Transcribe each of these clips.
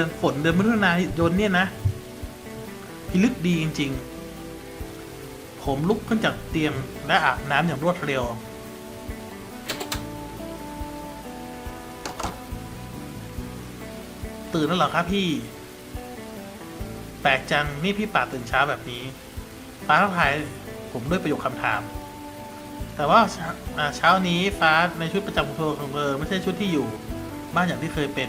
อนฝนเดือนมิถุนายนเนี่ยนะพิลึกดีจริง ๆ ผมลุกขึ้นจากเตียงและอาบน้ำอย่างรวดเร็ว ตื่นแล้วเหรอครับพี่ แปลกจังนี่พี่ป่าตื่นเช้าแบบนี้ฟ้าทายผมด้วยประโยคคำถาม แต่ว่าเช้าอ่าเช้านี้ฟ้าในชุดประจำตัวของเธอไม่ใช่ชุดที่อยู่ บ้านอย่างที่เคยเป็น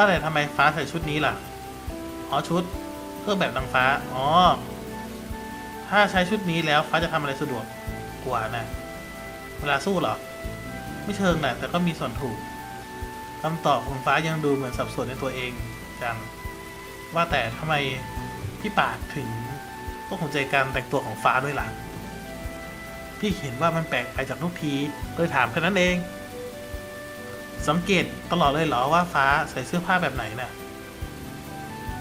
ว่าแต่ทำไมฟ้าใส่ชุดนี้ล่ะ อ๋อชุดเครื่องแบบนางฟ้า อ๋อ ถ้าใช้ชุดนี้แล้วฟ้าจะทำอะไรสะดวกกว่านะ เวลาสู้เหรอ ไม่เชิงแหละแต่ก็มีส่วนถูกคำตอบของฟ้ายังดูเหมือนสับสนในตัวเองจัง ว่าแต่ทำไมพี่ปาดถึงต้องสนใจการแต่งตัวของฟ้าด้วยล่ะ พี่เห็นว่ามันแปลกไปจากทุกทีเลยถามแค่นั้นเอง สังเกตตลอดเลยเหรอว่าฟ้าใส่เสื้อผ้าแบบไหนน่ะ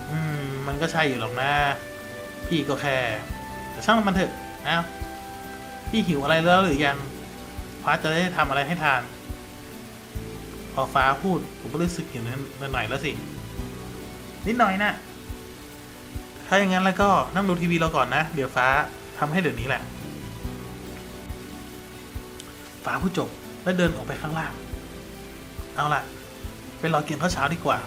อืม มันก็ใช่อยู่หรอกนะ พี่ก็แค่แต่ช่างมันเถอะเอ้าพี่หิวอะไรแล้วหรือยัง ฟ้าจะได้ทำอะไรให้ทาน พอฟ้าพูดผมก็รู้สึกหิวนิดหน่อยแล้วสิ นิดหน่อยนะถ้าอย่างนั้นแล้วก็นั่งดูทีวีเราก่อนนะ เดี๋ยวฟ้าทำให้เดี๋ยวนี้แหละ ฟ้าผู้จบแล้วเดินออกไปข้างล่าง เอาล่ะ ไปรอกินข้าวเช้าดีกว่า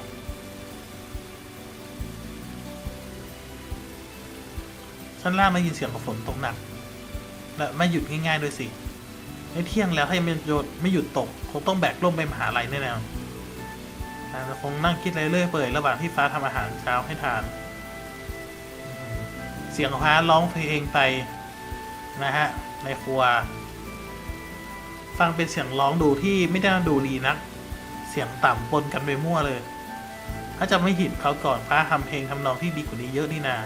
ชั้นล่างได้ยินเสียงของฝนตกหนัก และไม่หยุดง่ายๆด้วยสิในเที่ยงแล้วถ้ายังไม่หยุดไม่หยุดตก คงต้องแบกร่มไปมหาลัยแน่ๆอาจะคงนั่งคิดเรื่อยเปื่อยระหว่างที่ฟ้าทำอาหารเช้าให้ทาน เสียงของฟ้าร้องเพลงไปนะฮะในครัว ฟังเป็นเสียงร้องดูที่ไม่ได้ดูดีนัก เสียงต่ำปนกันไปมั่วเลย ถ้าจะไม่ผิดเขาก่อนฟ้าทำเพลงทำนองที่ดีกว่านี้เยอะนี่นา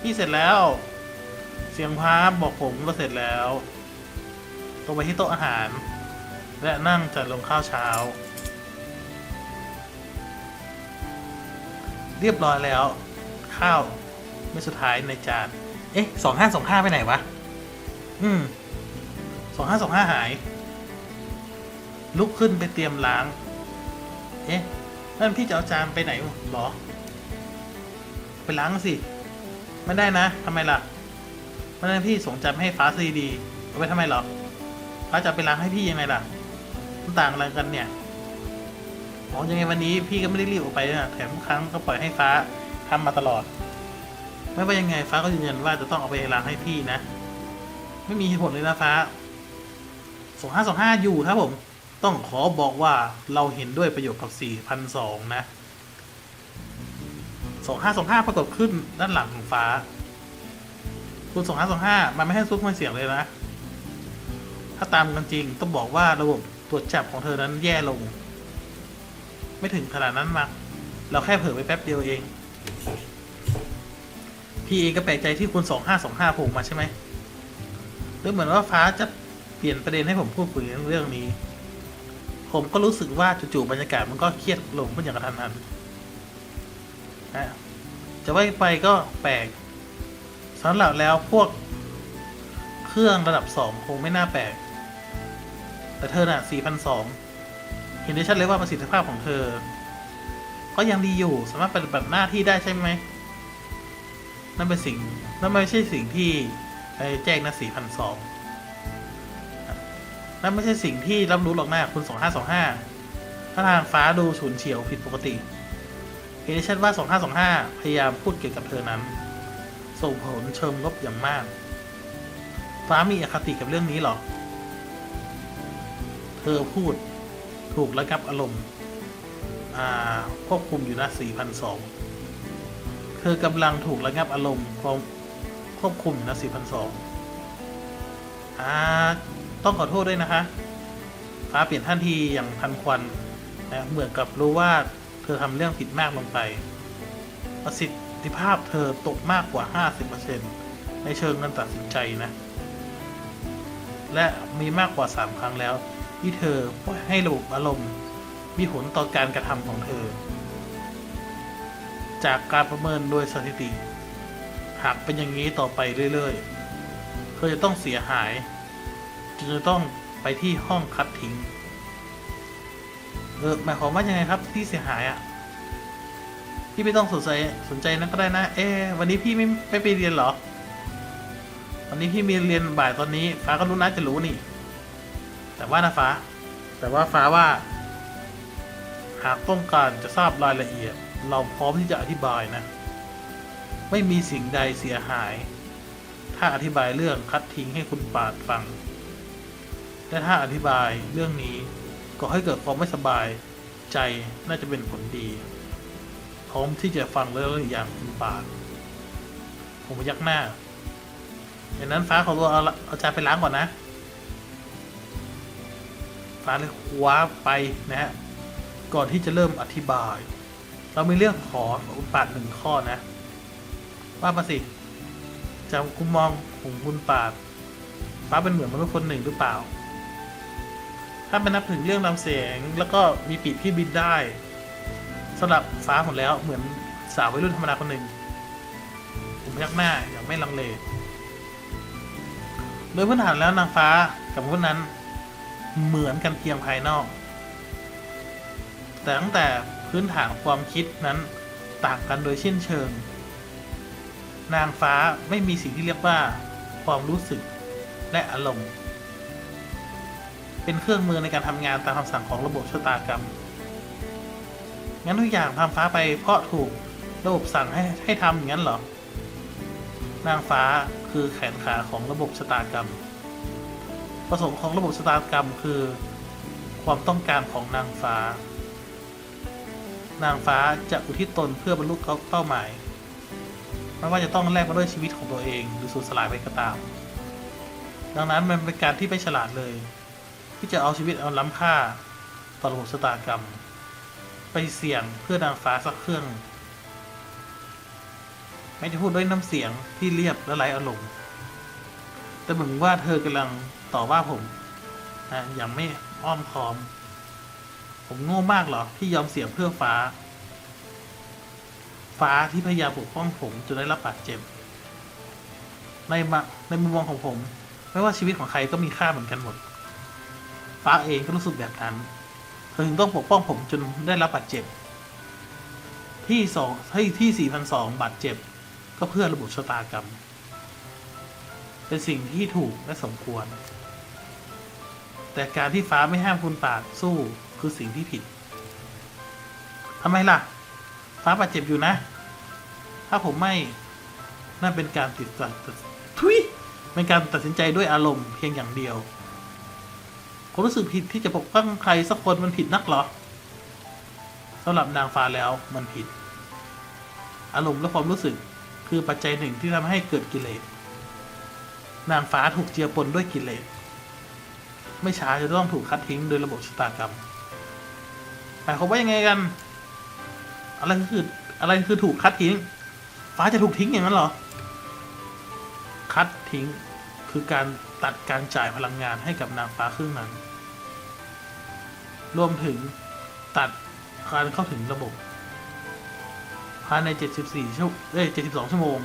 พี่เสร็จแล้ว เสียงพราบอกผมก็เสร็จแล้วตรงไปที่โต๊ะอาหาร และนั่งจัดลงข้าวเช้า เรียบร้อยแล้ว ข้าวไม่สุดท้ายในจาน เอ๊ะสองห้าสองห้าไปไหนวะ อืมสองห้าสองห้าหาย ลุกขึ้นไปเตรียมล้าง เอ๊ะ นั่นพี่จะเอาจานไปไหนหรอ ไปล้างสิ ไม่ได้นะทำไมล่ะไม่ได้พี่ส่งจานให้ฟ้าซีดี เอาไปทำไมหรอ ฟ้าจะไปล้างให้พี่ยังไงล่ะมันต่างอะไรกันเนี่ยอ๋อยังไงวันนี้พี่ก็ไม่ได้รีบออกไปนะแถมครั้งก็ปล่อยให้ฟ้าทำมาตลอด ไม่ว่ายังไงฟ้าก็ยืนยันว่าจะต้องเอาไปล้างให้พี่นะ ไม่มีเหตุผลเลยนะฟ้าสองห้าสองห้าอยู่ครับผม ต้องขอบอกว่าเราเห็นด้วยประโยชน์กับสี่พันสองนะสองห้าสองห้าปรากฏขึ้นด้านหลังของฟ้าคุณสองห้าสองห้ามันไม่ให้ซุกไม่เสียงเลยนะ ถ้าตามกันจริงต้องบอกว่าระบบตรวจจับของเธอนั้นแย่ลง ไม่ถึงขนาดนั้นมาเราแค่เผลอไปแป๊บเดียวเอง พี่เองก็แปลกใจที่คุณสองห้าสองห้าโผล่มาใช่ไหมหรือเหมือนว่าฟ้าจะเปลี่ยนประเด็นให้ผมพูดคุยเรื่องนี้ ผมก็รู้สึกว่าจู่ๆบรรยากาศมันก็เครียดลงขึ้นอย่างกระทันหันนะจะว่าไปก็แปลกสำหรับแล้วพวกเครื่องระดับสองคงไม่น่าแปลก แต่เธอน่ะ4,002เห็นได้ชัดเลยว่าประสิทธิภาพของเธอ ก็ยังดีอยู่สามารถปฏิบัติหน้าที่ได้ใช่ไหม นั่นเป็นสิ่ง นั่นไม่ใช่สิ่งที่ไปแจ้งนะ4,002 นั่นไม่ใช่สิ่งที่รับรู้หรอกน้าคุณ 2525ถ้าทางฟ้าดูฉุนเฉียวผิดปกติเห็นได้ชัดว่า 2525 พยายามพูดเกี่ยวกับเธอนั้น ส่งผลเชิงลบอย่างมาก ฟ้ามีอคติกับเรื่องนี้หรอ เธอพูดถูกระงับอารมณ์ อ่า ควบคุมอยู่นะ4,002เธอกำลังถูกระงับอารมณ์ควบควบคุมอยู่นะ4,002อ่า ต้องขอโทษด้วยนะคะฟ้าเปลี่ยนท่านทีอย่างทันควันนะเหมือนกับรู้ว่าเธอทำเรื่องผิดมากลงไป ประสิทธิภาพเธอตกมากกว่า 50%ในเชิงการตัดสินใจนะ และมีมากกว่า 3 ครั้งแล้ว ที่เธอปล่อยให้ระบบอารมณ์ มีผลต่อการกระทำของเธอ จากการประเมินโดยสถิติ หากเป็นอย่างนี้ต่อไปเรื่อยๆ เธอจะต้องเสียหาย จะต้องไปที่ห้องคัดทิ้ง เออหมายความว่ายังไงครับที่เสียหายอะพี่ไม่ต้องสนใจสนใจนะก็ได้นะ เอ๊วันนี้พี่ไม่ไม่ไปเรียนหรอ วันนี้พี่มีเรียนบ่ายตอนนี้ ฟ้าก็รู้นะจะรู้นี่ แต่ว่านะฟ้า แต่ว่าฟ้าว่า หากต้องการจะทราบรายละเอียด เราพร้อมที่จะอธิบายนะ ไม่มีสิ่งใดเสียหาย ถ้าอธิบายเรื่องคัดทิ้งให้คุณปาดฟัง และถ้าอธิบายเรื่องนี้ก็ให้เกิดความไม่สบายใจน่าจะเป็นผลดี พร้อมที่จะฟังเรื่องอย่างคุณปาดผมยักหน้าอย่างนั้นฟ้าขอตัวเอาเอาจานไปล้างก่อนนะ ฟ้าเลยคว้าไปนะฮะ ก่อนที่จะเริ่มอธิบาย เรามีเรื่องขอคุณปาดหนึ่งข้อนะ ว่ามาสิจากคุณมองของคุณปาดฟ้าเป็นเหมือนมนุษย์คนหนึ่งหรือเปล่า ถ้าเป็นนับถึงเรื่องลำเสียง แล้วก็มีปีกที่บินได้สำหรับฟ้าหมดแล้วเหมือนสาววัยรุ่นธรรมดาคนหนึ่งผมยักหน้าอย่างไม่ลังเลโดยพื้นฐานแล้วนางฟ้ากับพวกนั้นเหมือนกันเพียงภายนอก แต่ตั้งแต่พื้นฐานความคิดนั้นต่างกันโดยเช่นเชิง นางฟ้าไม่มีสิ่งที่เรียกว่าความรู้สึกและอารมณ์ เป็นเครื่องมือในการทำงานตามคำสั่งของระบบชะตากรรม งั้นทุกอย่างทำฟ้าไปเพราะถูกระบบสั่งให้ให้ทำอย่างนั้นเหรอ นางฟ้าคือแขนขาของระบบชะตากรรม ประสงค์ของระบบชะตากรรมคือ ความต้องการของนางฟ้า นางฟ้าจะอุทิศตนเพื่อบรรลุเป้าหมายไม่ว่าจะต้องแลกมาด้วยชีวิตของตัวเองหรือสูญสลายไปก็ตาม ดังนั้นมันเป็นการที่ไม่ฉลาดเลย ที่จะเอาชีวิตเอาล้ำค่าต่อระบบชะตากรรม ไปเสี่ยงเพื่อนางฟ้าสักเครื่องไม่ได้พูดด้วยน้ำเสียงที่เรียบและไร้อารมณ์แต่เหมือนว่าเธอกำลังต่อว่าผมนะอย่างไม่อ้อมค้อม ผมโง่มากเหรอ ที่ยอมเสี่ยงเพื่อฟ้า ฟ้าที่พยายามปกป้องผมจนได้รับบาดเจ็บ ในมในมุมมองของผม ไม่ว่าชีวิตของใครก็มีค่าเหมือนกันหมด ฟ้าเองก็รู้สึกแบบนั้นเธอถึงต้องปกป้องผมจนได้รับบาดเจ็บ ที่สองที่ที่สี่พันสองบาดเจ็บ ก็เพื่อระบบชะตากรรม เป็นสิ่งที่ถูกและสมควร แต่การที่ฟ้าไม่ห้ามคุณปาดสู้คือสิ่งที่ผิดทำไมล่ะ ฟ้าบาดเจ็บอยู่นะ ถ้าผมไม่นั่นเป็นการติดตัดทุยเป็นการตัดสินใจด้วยอารมณ์เพียงอย่างเดียว ผมรู้สึกผิดที่จะปกป้องใครสักคนมันผิดนักหรอสำหรับนางฟ้าแล้วมันผิด อารมณ์และความรู้สึกคือปัจจัยหนึ่งที่ทำให้เกิดกิเลส นางฟ้าถูกเจือปนด้วยกิเลส ไม่ช้าจะต้องถูกคัดทิ้งโดยระบบชะตากรรมหมายความว่ายังไงกัน อะไรคืออะไรคือถูกคัดทิ้ง ฟ้าจะถูกทิ้งอย่างนั้นเหรอ คัดทิ้ง คือการตัดการจ่ายพลังงานให้กับนางฟ้าครึ่งนั้น รวมถึงตัดการเข้าถึงระบบ ภายใน 74 ชั่วเอ้ย 72 ชั่วโมง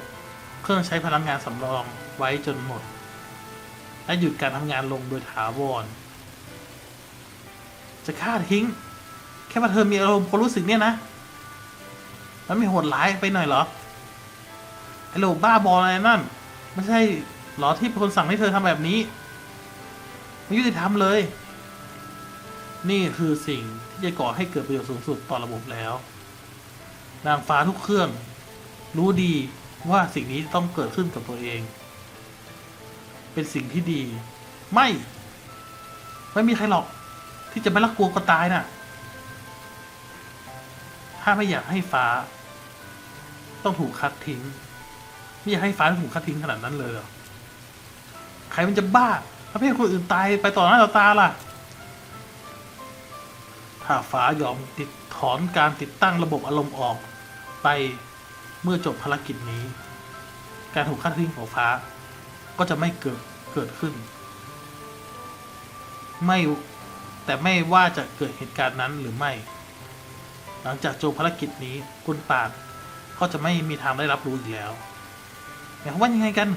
เครื่องใช้พลังงานสำรองไว้จนหมด และหยุดการทำงานลงโดยถาวร จะฆ่าทิ้ง แค่มาเธอมีอารมณ์ความรู้สึกเนี่ยนะ มันไม่โหดร้ายไปหน่อยเหรอ ไอ้โลบ้าบออะไรนั่น ไม่ใช่ หรอที่เป็นคนสั่งให้เธอทำแบบนี้ ไม่ยุติธรรมเลย นี่คือสิ่งที่จะก่อให้เกิดประโยชน์สูงสุดต่อระบบแล้ว นางฟ้าทุกเครื่อง รู้ดีว่าสิ่งนี้ต้องเกิดขึ้นกับตัวเอง เป็นสิ่งที่ดี ไม่ ไม่มีใครหรอก ที่จะไม่รักกลัวก็ตายน่ะ ถ้าไม่อยากให้ฟ้า ต้องถูกคัดทิ้ง ไม่อยากให้ฟ้าถูกคัดทิ้งขนาดนั้นเลยเหรอ ครมันจะบ้าถ้าเพื่อนคนอื่นตายไปต่อหน้าต่อตาล่ะ ถ้าฟ้ายอมติดถอนการติดตั้งระบบอารมณ์ออกไปเมื่อจบภารกิจนี้ การถูกคัดทิ้งของฟ้า ก็จะไม่เกิดเกิดขึ้น ไม่แต่ไม่ว่าจะเกิดเหตุการณ์นั้นหรือไม่ หลังจากจบภารกิจนี้คุณปาดก็จะไม่มีทางได้รับรู้อีกแล้วหมายความว่ายังไงกัน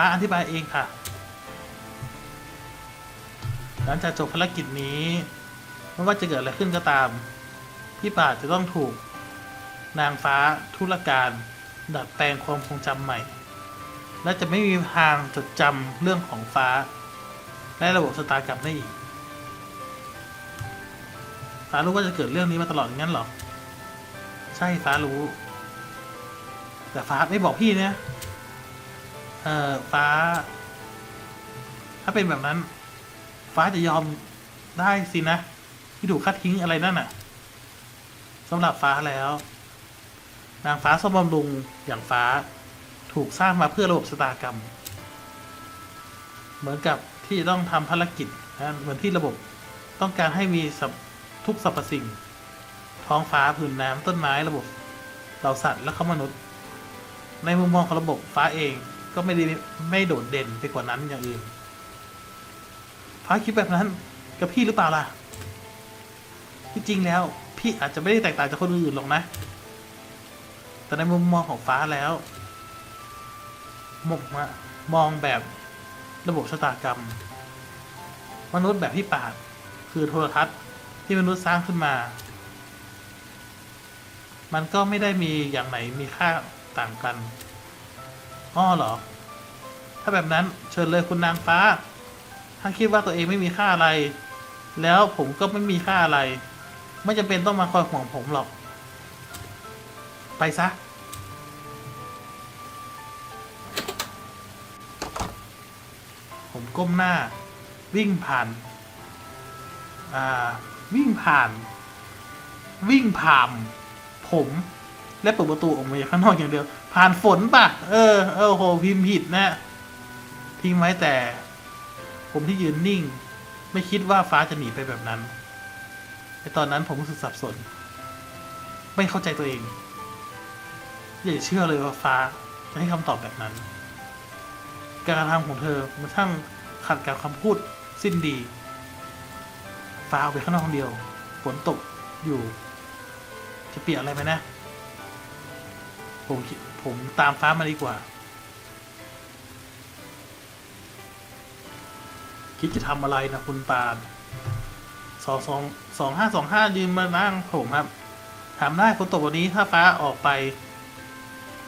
ฟ้าอธิบายเองค่ะ หลังจากจบภารกิจนี้ ไม่ว่าจะเกิดอะไรขึ้นก็ตาม พี่ป่าจะต้องถูก นางฟ้าธุรการ ดัดแปลงความทรงจำใหม่ และจะไม่มีทางจดจำเรื่องของฟ้า และระบบสตาร์กรรมได้อีกฟ้ารู้ว่าจะเกิดเรื่องนี้มาตลอดอย่างนั้นหรอ ใช่ฟ้ารู้ แต่ฟ้าไม่บอกพี่นะ ออฟ้า ถ้าเป็นแบบนั้น ฟ้าจะยอมได้สินะ ที่ถูกคัดทิ้งอะไรนั่นน่ะสำหรับฟ้าแล้ว นางฟ้าสมบำรุงอย่างฟ้าถูกสร้างมาเพื่อระบบชะตากรรม เหมือนกับที่ต้องทำภารกิจนะเหมือนที่ระบบต้องการให้มีทุกสรรพสิ่ง ท้องฟ้าผืนน้ำต้นไม้ระบบเหล่าสัตว์และเขามนุษย์ ในมุมมองของระบบฟ้าเอง ก็ไม่ได้ไม่โดดเด่นไปกว่านั้นอย่างอื่นฟ้าคิดแบบนั้นกับพี่หรือเปล่าล่ะ ที่จริงแล้ว พี่อาจจะไม่ได้แตกต่างจากคนอื่นหรอกนะ แต่ในมุมมองของฟ้าแล้วมองมามองแบบระบบชะตากรรม มนุษย์แบบที่ปาดคือโทรทัศน์ที่มนุษย์สร้างขึ้นมา มันก็ไม่ได้มีอย่างไหนมีค่าต่างกัน อ้อเหรอ ถ้าแบบนั้นเชิญเลยคุณนางฟ้า ถ้าคิดว่าตัวเองไม่มีค่าอะไร แล้วผมก็ไม่มีค่าอะไร ไม่จำเป็นต้องมาคอยห่วงผมหรอก ไปซะ ผมก้มหน้า วิ่งผ่าน อ่า วิ่งผ่าน วิ่งผ่านผม และเปิดประตูออกมาจากข้างนอกอย่างเดียว ผ่านฝนป่ะเออ เออโหพิมพ์ผิดนะ ทิ้งไว้แต่ ผมที่ยืนนิ่ง ไม่คิดว่าฟ้าจะหนีไปแบบนั้นในตอนนั้นผมรู้สึกสับสน ไม่เข้าใจตัวเองอย่าเชื่อเลยว่าฟ้าจะให้คำตอบแบบนั้น การกระทำของเธอมันช่างขัดกับคำพูดสิ้นดี ฟ้าเอาไปข้างนอกคนเดียวฝนตกอยู่ จะเปียนอะไรไหมนะ ผมผมตามฟ้ามาดีกว่า คิดจะทำอะไรนะคุณปานสองสองสองห้าสองห้ายืนมานั่งผมครับ ถามได้คนตกวันนี้ถ้าฟ้าออกไป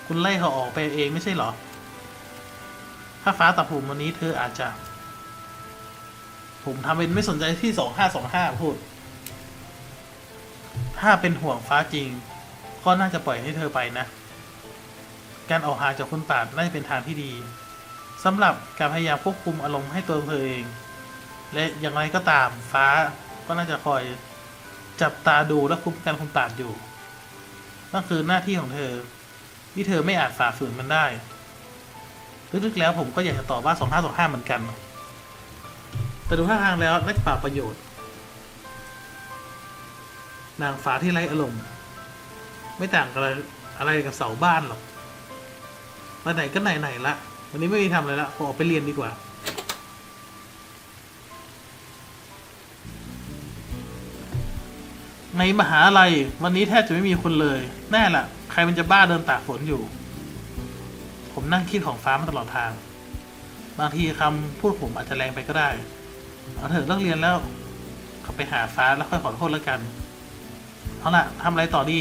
คุณไล่เขาออกไปเองไม่ใช่เหรอ ถ้าฟ้าตัดผมวันนี้เธออาจจะ ผมทำเป็นไม่สนใจที่สองห้าสองห้าพูด ถ้าเป็นห่วงฟ้าจริง ก็น่าจะปล่อยให้เธอไปนะ การออกห่างจากคุณปาดน่าจะเป็นทางที่ดีสำหรับการพยายามควบคุมอารมณ์ให้ตัวเธอเอง และอย่างไรก็ตามฟ้าก็น่าจะคอยจับตาดูและคุมการคุณปาดอยู่นั่นคือหน้าที่ของเธอ ที่เธอไม่อาจฝ่าฝืนมันได้ลึกๆแล้วผมก็อยากจะตอบว่าสองห้าสองห้าเหมือนกัน แต่ดูท่าทางแล้วน่าจะเปล่าประโยชน์ นางฟ้าที่ไร้อารมณ์ ไม่ต่างกันอะไรอะไรกับเสาบ้านหรอก มาไหนก็ไหนไหนๆละ วันนี้ไม่มีทำอะไรละผมออกไปเรียนดีกว่า ในมหาลัยวันนี้แทบจะไม่มีคนเลย แน่ละใครมันจะบ้าเดินตากฝนอยู่ ผมนั่งคิดของฟ้ามาตลอดทาง บางทีคำพูดผมอาจจะแรงไปก็ได้ เอาเถอะเลิกเรียนแล้วกลับไปหาฟ้าแล้วค่อยขอโทษแล้วกัน เอาล่ะทำอะไรต่อดี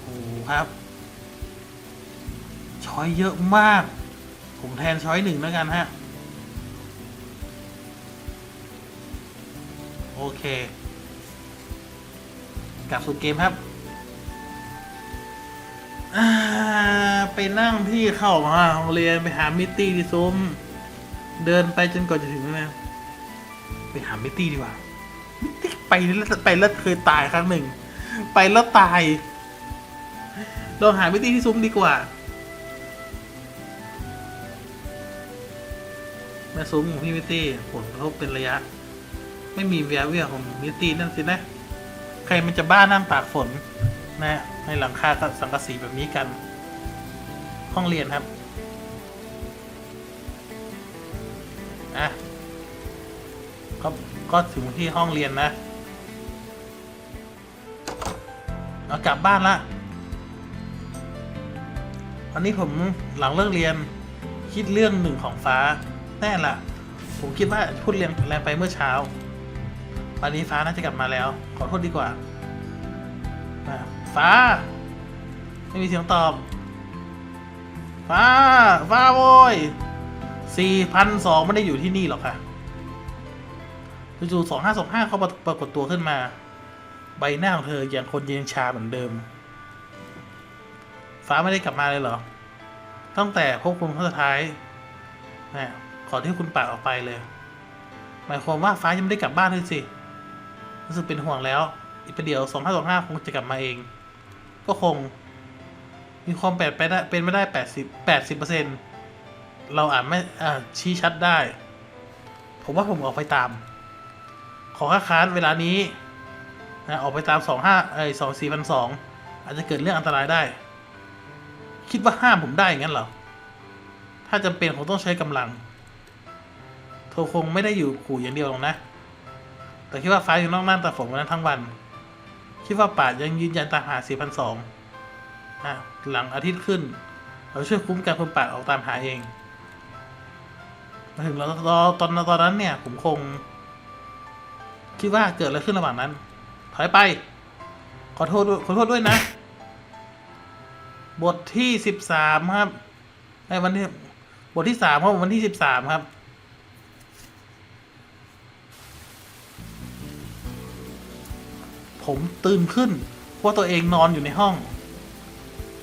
โอ้ครับ ช้อยเยอะมาก ผมแทนช้อยหนึ่งแล้วกันฮะ โอเค กลับสู่เกมครับ ไปนั่งที่เข้ามาโรงเรียนไปหามิตตี้ที่ซุ้ม เดินไปจนกว่าจะถึงนะ ไปหามิตตี้ดีกว่า มิตตี้ไปแล้วไปแล้วเคยตายครั้งหนึ่ง ไปแล้วตายลองหามิตตี้ที่ซุ้มดีกว่า แม่ซุ้มของพี่มิตตี้ผลกระทบเป็นระยะ ไม่มีแววเวียของมิตตี้นั่นสินะ ใครมันจะบ้านั่งตากฝนนะในหลังคาสังกะสีแบบนี้กัน ห้องเรียนครับอะก็ก็ถึงที่ห้องเรียนนะเอากลับบ้านละวันนี้ผมหลังเลิกเรียนคิดเรื่องหนึ่งของฟ้า แน่ละผมคิดว่าพูดเรียงแรงไปเมื่อเช้า วันนี้ฟ้าน่าจะกลับมาแล้ว ขอโทษดีกว่า ฟ้า ไม่มีเสียงตอบ ฟ้า ฟ้าโว้ยสี่พันสองไม่ได้อยู่ที่นี่หรอกค่ะจู่ๆสองห้าสองห้าเขาปรากฏตัวขึ้นมา ใบหน้าของเธออย่างคนเย็นชาเหมือนเดิม ฟ้าไม่ได้กลับมาเลยเหรอตั้งแต่พบคุณครั้งสุดท้ายนะ ขอที่คุณปากออกไปเลย หมายความว่าฟ้ายังไม่ได้กลับบ้านเลยสิ รู้สึกเป็นห่วงแล้ว อีกประเดี๋ยวสองห้าสองห้าคงจะกลับมาเอง ก็คง มีความแปดไปได้เป็นไม่ได้แปดสิบแปดสิบเปอร์เซ็นเราอาจไม่อ่าชี้ชัดได้ ผมว่าผมออกไปตาม ขอค้าค้านเวลานี้นะออกไปตามสองห้าเอ้สองสี่พันสองอาจจะเกิดเรื่องอันตรายได้ คิดว่าห้ามผมได้อย่างนั้นเหรอ ถ้าจำเป็นผมต้องใช้กำลัง โทคงไม่ได้อยู่ขู่อย่างเดียวหรอกนะ แต่คิดว่าฟ้าอยู่นอกน่านตาฝนวันนั้นทั้งวัน คิดว่าป่ายังยืนยันตามหา4,200นสองฮะหลังอาทิตย์ขึ้น เราช่วยคุ้มกันคนป่าออกตามหาเองมาถึงเราตอนตอนตอนนั้นเนี่ย ผมคง คิดว่าเกิดอะไรขึ้นระหว่างนั้น ถอยไป ขอโทษด้วยขอโทษด้วยนะ บทที่สิบสามครับไอ้วันที่บทที่สามครับวันที่สิบสามครับ ผมตื่นขึ้นว่าตัวเองนอนอยู่ในห้อง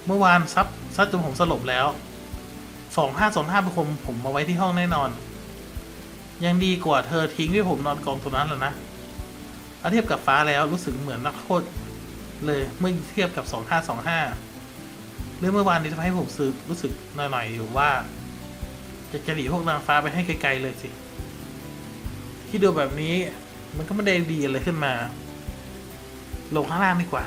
เมื่อวานซับซัดจนผมสลบแล้วสองห้าสองห้าเป็นคนผมมาไว้ที่ห้องแน่นอน ยังดีกว่าเธอทิ้งให้ผมนอนกองตรงนั้นแล้วนะถ้าเทียบกับฟ้าแล้วรู้สึกเหมือนนักโทษเลยเมื่อเทียบกับสองห้าสองห้าเรื่องเมื่อวานนี้ทำให้ผมรู้สึกรู้สึกหน่อยๆอยู่ว่า จะจะหนีพวกนางฟ้าไปให้ไกลๆเลยสิที่ดูแบบนี้มันก็ไม่ได้ดีอะไรขึ้นมา ลงข้างล่างดีกว่า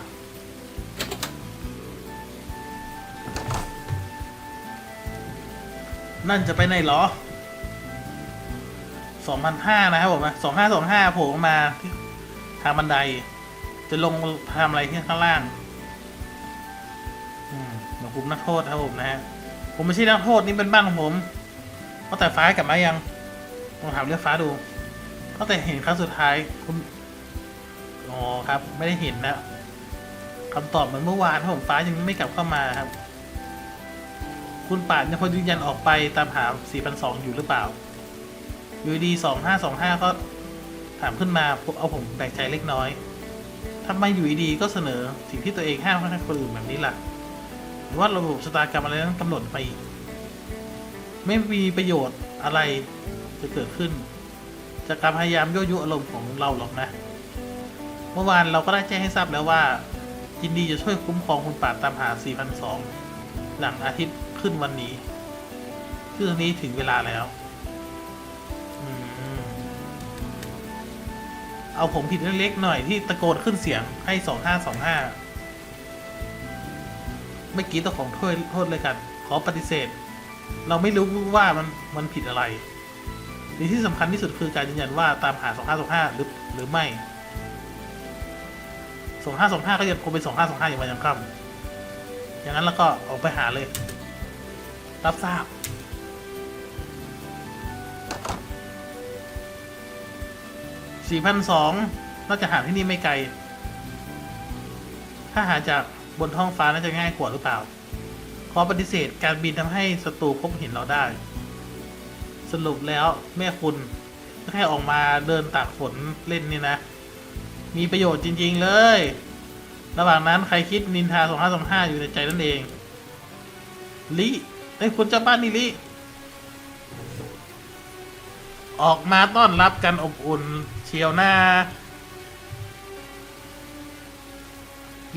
นั่นจะไปไหนหรอสองพันห้านะครับผมสองห้าสองห้าโผล่มาที่ทางบันได จะลงทำอะไรที่ข้างล่างอืมผมนักโทษครับผมนะฮะ ผมไม่ใช่นักโทษนี่เป็นบ้านของผมตั้งแต่ฟ้ากลับมายังลองถามเรื่องฟ้าดูตั้งแต่เห็นครั้งสุดท้ายคุณ ครับ ไม่ได้เห็นนะคำตอบเหมือนเมื่อวานครับผมฟ้ายังไม่กลับเข้ามาครับ คุณป่านยังพอยืนยันออกไปตามหา 4,200 อยู่หรือเปล่าอยู่ดี 2525 ก็ถามขึ้นมาเอาผมแปลกใจเล็กน้อยทำไมอยู่ดีก็เสนอสิ่งที่ตัวเองห้ามให้คนอื่นแบบนี้ล่ะหรือว่าระบบชะตากรรมอะไรนั้นกำหนดไปอีกไม่มีประโยชน์อะไรจะเกิดขึ้น จากการพยายามยั่วยุอารมณ์ของเราหรอกนะ เมื่อวานเราก็ได้แจ้งให้ทราบแล้วว่ายินดีจะช่วยคุ้มครองคุณป่าตามหา 4,200 หลังอาทิตย์ขึ้นวันนี้คือตอนนี้ถึงเวลาแล้วอเอาผมผิดเล็กๆหน่อยที่ตะโกนขึ้นเสียงให้ 2525 เมื่อกี้ต้องของโทษโทษเลยกัน ขอปฏิเสธ เราไม่รู้ว่ามันมันผิดอะไรหรือที่สำคัญที่สุดคือการยืนยันว่าตามหา 2525 หรือหรือไม่ สองห้าสองห้าก็ยังคงเป็นสองห้าสองห้าอย่างวันยังค่ำอย่างนั้นแล้วก็ออกไปหาเลย รับทราบสี่พันสองน่าจะหาที่นี่ไม่ไกล ถ้าหาจากบนท้องฟ้าน่าจะง่ายกว่าหรือเปล่า ขอปฏิเสธการบินทำให้ศัตรูพบเห็นเราได้ สรุปแล้วแม่คุณแค่ออกมาเดินตากฝนเล่นนี่นะ มีประโยชน์จริง ๆ เลย ระหว่างนั้นใครคิดนินทาสองห้าสองห้าอยู่ในใจนั่นเอง ลิไอ้คุณเจ้าบ้านนี่ลิ ออกมาต้อนรับกันอบอุ่นเชียวหน้า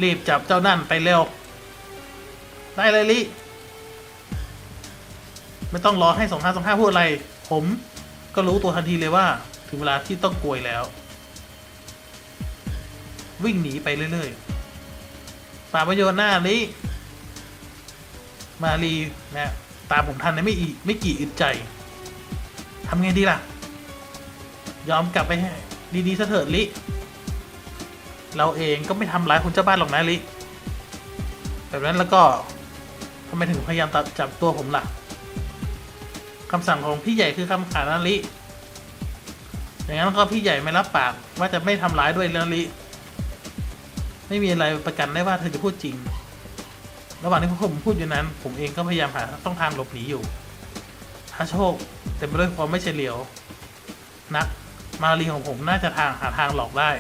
รีบจับเจ้านั่นไปเร็ว ได้เลยลิ ไม่ต้องรอให้สองห้าสองห้าพูดอะไร ผมก็รู้ตัวทันทีเลยว่า ถึงเวลาที่ต้องกลวยแล้ว วิ่งหนีไปเรื่อยๆฝ่าประโยชน์หน้าลิมาลีนะตามผมทันในไม่อีไม่กี่อึดใจทำไงดีล่ะ ยอมกลับไปให้ดีๆซะเถิดลิ เราเองก็ไม่ทำร้ายคุณเจ้าบ้านหรอกนะลิแบบนั้นแล้วก็ทำไมถึงพยายามตามจับตัวผมล่ะคำสั่งของพี่ใหญ่คือคำขาดนะลิอย่างนั้นก็พี่ใหญ่ไม่รับปากว่าจะไม่ทำร้ายด้วยแล้วลิ ไม่มีอะไรประกันได้ว่าเธอจะพูดจริง ระหว่างที่ผมพูดอยู่นั้น ผมเองก็พยายามหาต้องทางหลบหนีอยู่ถ้าโชคเต็มไปด้วยความไม่เฉลียว นักมารีของผมน่าจะทางหาทางหลอกได้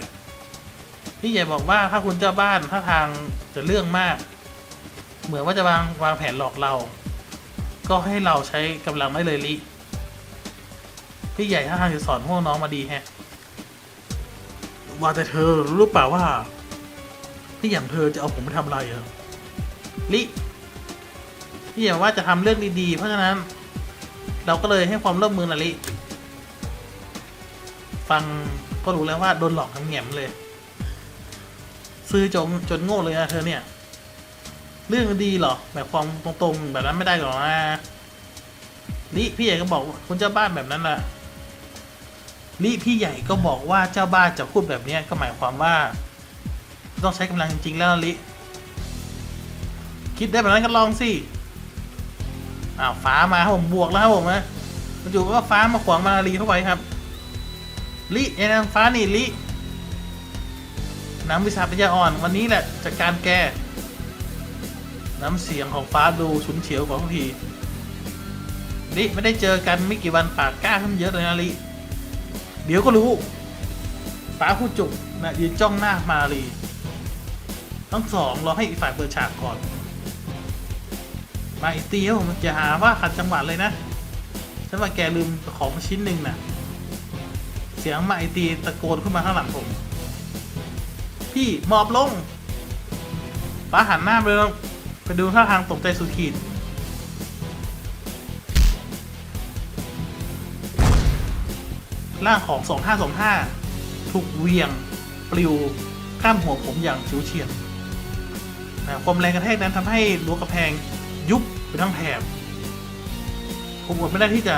พี่ใหญ่บอกว่าถ้าคุณเจ้าบ้านถ้าทางจะเรื่องมาก เหมือนว่าจะวางวางแผนหลอกเรา ก็ให้เราใช้กำลังได้เลยลิพี่ใหญ่ถ้าทางจะสอนพวกน้องมาดีแฮะ ว่าแต่เธอรู้เปล่าว่า ที่อย่างเธอจะเอาผมไปทำอะไรอะลิพี่ใหญ่ว่าจะทำเรื่องดีๆ เพราะฉะนั้น เราก็เลยให้ความร่วมมือนะลิ ฟังก็รู้แล้วว่าโดนหลอกทั้งแง่มเลย ซื้อจงจนโง่เลยนะเธอเนี่ย เรื่องดีเหรอ แบบความตรงๆ แบบนั้นไม่ได้หรอกนะลิพี่ใหญ่ก็บอกคุณเจ้าบ้านแบบนั้นแหละลิพี่ใหญ่ก็บอกว่าเจ้าบ้านจะพูดแบบนี้ก็หมายความว่า ต้องใช้กำลังจริง ๆ แล้วลิ คิดได้แบบนั้นก็ลองสิ อ้าวฟ้ามาครับผมบวกแล้วครับผมนะมันอยู่ก็ฟ้ามาขวางมาลีเข้าไปครับ ลิไอ้นางฟ้านี่ลิน้ำวิชาปัญญาอ่อนวันนี้แหละจัดการแก น้ำเสียงของฟ้าดูฉุนเฉียวกว่าทุกทีลิไม่ได้เจอกันไม่กี่วันปากกล้าขึ้นเยอะเลยนะลิเดี๋ยวก็รู้ ฟ้าพูดจุกนะยืนจ้องหน้ามาลี ทั้งสองรอให้อีกฝ่ายเปิดฉากก่อน มาอีกตีครับผมจะหาว่าขัดจังหวะเลยนะฉันว่าแกลืมของชิ้นหนึ่งน่ะ เสียงมาไอตีตะโกนขึ้นมาข้างหลังผม พี่หมอบลงป้าหันหน้าไปแล้วไปดูท่าทางตกใจสุดขีด ร่างของ 2525 ถูกเวียง ปลิวข้ามหัวผมอย่างชิวเฉียด ความแรงกระแทกนั้นทำให้รั้วกระแพงยุบไปทั้งแถบผมอดไม่ได้ที่จะ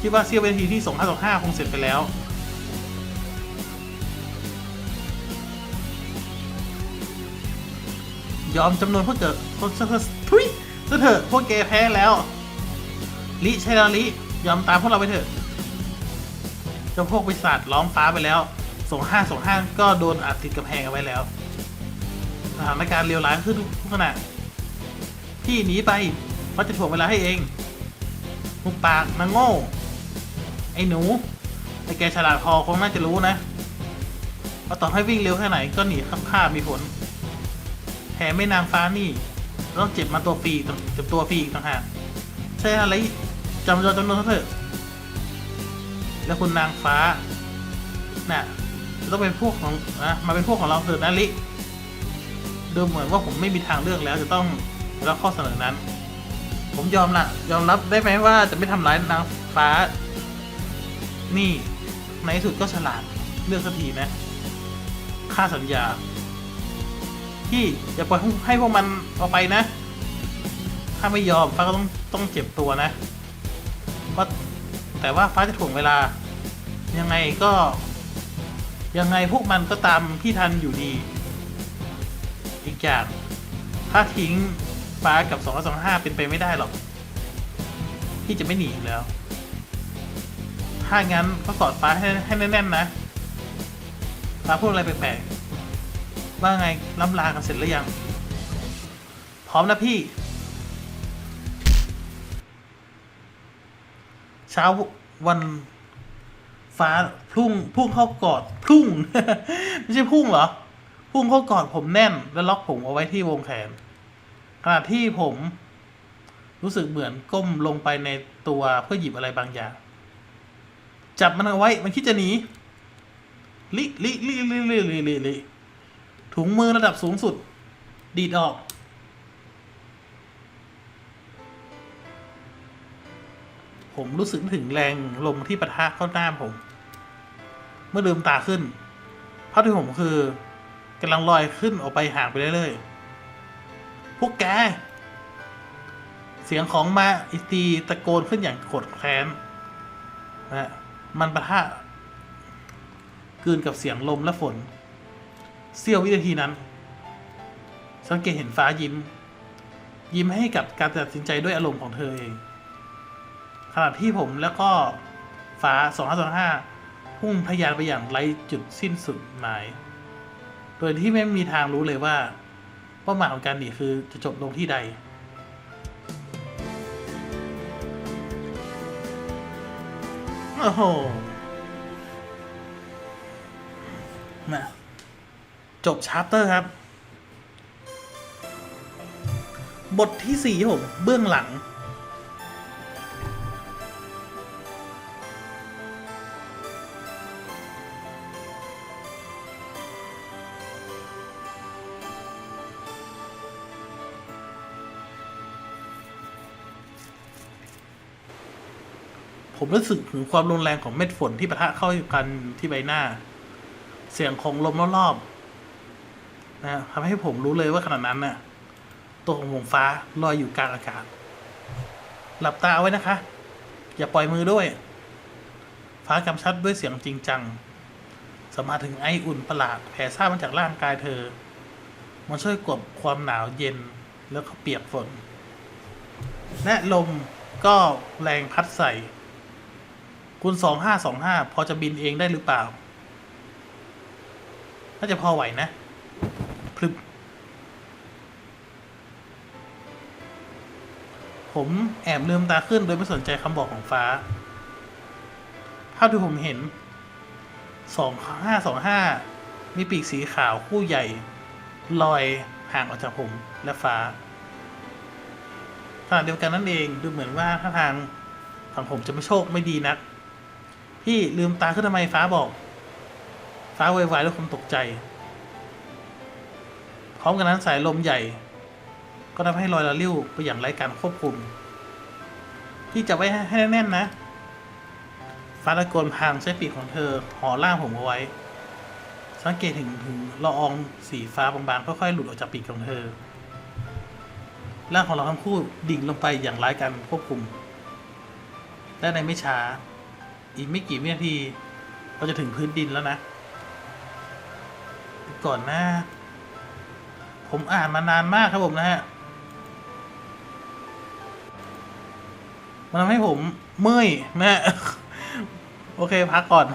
คิดว่าเสี้ยววินาทีที่ 2525 คงเสร็จไปแล้ว ยอมจำนวนพื่อเกิดพวกเธอทุยเธอเถอะพวกแกแพ้แล้วลิใช่แล้วลิยอมตามพวกเราไปเถอะเจ้าพวกวิสัทล้อมฟ้าไปแล้ว ส่งห้าส่งห้าก็โดนอัดติดกระแพงเอาไว้แล้ว สถานการณ์เลวร้ายขึ้นทุกขณะพี่หนีไปเขาจะถ่วงเวลาให้เองมุกปากนางโง่ ไอ้หนู ไอ้แกฉลาดพอคงน่าจะรู้นะว่าต่อให้วิ่งเร็วแค่ไหนก็หนีข้ามข้ามีผลแถมไม่นางฟ้านี่ต้องเจ็บมาตัวฟรีต่างเจ็บตัวฟรีอีกต่างหากใช่อะไรจำจำจำนวนเขาเถอะ แล้วคุณนางฟ้า น่ะจะต้องเป็นพวกของนะมาเป็นพวกของเราเถิดนะลิ ดูเหมือนว่าผมไม่มีทางเลือกแล้วจะต้องรับข้อเสนอนั้น ผมยอมละยอมรับได้ไหมว่าจะไม่ทำร้ายนางฟ้า นี่ในที่สุดก็ฉลาดเลือกสักทีนะค่าสัญญา พี่อย่าปล่อยให้พวกมันเอาไปนะ ถ้าไม่ยอมฟ้าก็ต้องต้องเจ็บตัวนะเพราะแต่ว่าฟ้าจะถ่วงเวลา ยังไงก็ ยังไงพวกมันก็ตามพี่ทันอยู่ดี อีกอย่างถ้าทิ้งฟ้ากับ2 2 5เป็นไปไม่ได้หรอกพี่จะไม่หนีอีกแล้ว ถ้างั้นก็กอดฟ้าให้ให้แน่นๆนะฟ้าพูดอะไรแปลกๆว่าไงล้ำลากันเสร็จหรือยัง พร้อมนะพี่ เช้าวันฟ้าพุ่งพุ่งเข้ากอดพุ่ง ไม่ใช่พุ่งเหรอ พุ่งเข้ากอดผมแน่น แล้วล็อกผมเอาไว้ที่วงแขนขณะที่ผมรู้สึกเหมือนก้มลงไปในตัวเพื่อหยิบอะไรบางอย่าง จับมันเอาไว้ มันคิดจะหนีลิลิลิลิลิลิลิลิถุงมือระดับสูงสุด ดีดออก ผมรู้สึกถึงแรงลมที่ปะทะเข้าหน้าผม เมื่อลืมตาขึ้นภาพที่ผมคือ กำลังลอยขึ้นออกไปห่างไปเรื่อยๆ พวกแก เสียงของมาอิตีตะโกนขึ้นอย่างโกรธแค้นนะมันประทะกืนกับเสียงลมและฝน เสี้ยววินาทีนั้น สังเกตเห็นฟ้ายิ้ม ยิ้มให้กับการตัดสินใจด้วยอารมณ์ของเธอเอง ขณะที่ผมแล้วก็ฟ้า 2525 พุ่งทะยานไปอย่างไร้จุดสิ้นสุดหมาย โดยที่ไม่มีทางรู้เลยว่า เป้าหมายของการหนีคือจะจบลงที่ใด โอ้โหมาจบชาร์เตอร์ครับ บทที่สี่ผม เบื้องหลัง รู้สึกถึงความรุนแรงของเม็ดฝนที่ปะทะเข้ากันที่ใบหน้า เสียงของลมรอบๆนะทำให้ผมรู้เลยว่าขณะนั้นน่ะ ตัวของวงฟ้าลอยอยู่กลางอากาศ หลับตาเอาไว้นะคะ อย่าปล่อยมือด้วย ฟ้ากำชัดด้วยเสียงจริงจังสัมผัสถึงไออุ่นประหลาดแผ่ซ่ามาจากร่างกายเธอ มันช่วยกบความหนาวเย็นแล้วก็เปียกฝน และลมก็แรงพัดใส่ คุณสองห้าสองห้าพอจะบินเองได้หรือเปล่า น่าจะพอไหวนะ พลึบ ผมแอบลืมตาขึ้นโดยไม่สนใจคำบอกของฟ้าเท่าที่ผมเห็นสองห้าสองห้ามีปีกสีขาวคู่ใหญ่ ลอยห่างออกจากผมและฟ้าขณะเดียวกันนั่นเองดูเหมือนว่าท่าทางฝั่งผมจะไม่โชคไม่ดีนัก พี่ลืมตาขึ้นทำไมฟ้าบอก ฟ้าไวๆด้วยความตกใจ พร้อมกันนั้นสายลมใหญ่ ก็ทำให้ลอยละลิ้วไปอย่างไร้การควบคุม พี่จะไว้ให้แน่นๆนะ ฟ้าตะโกนพางใช้ปีกของเธอห่อร่างผมเอาไว้ สังเกตถึงถึงละอองสีฟ้าบางๆค่อยๆหลุดออกจากปีกของเธอร่างของเราทั้งคู่ดิ่งลงไปอย่างไร้การควบคุมและในไม่ช้า อีกไม่กี่วินาทีเราจะถึงพื้นดินแล้วนะ ก่อนหน้า ผมอ่านมานานมากครับผมนะฮะ มันทำให้ผมเมื่อยนะฮะ โอเค พักก่อน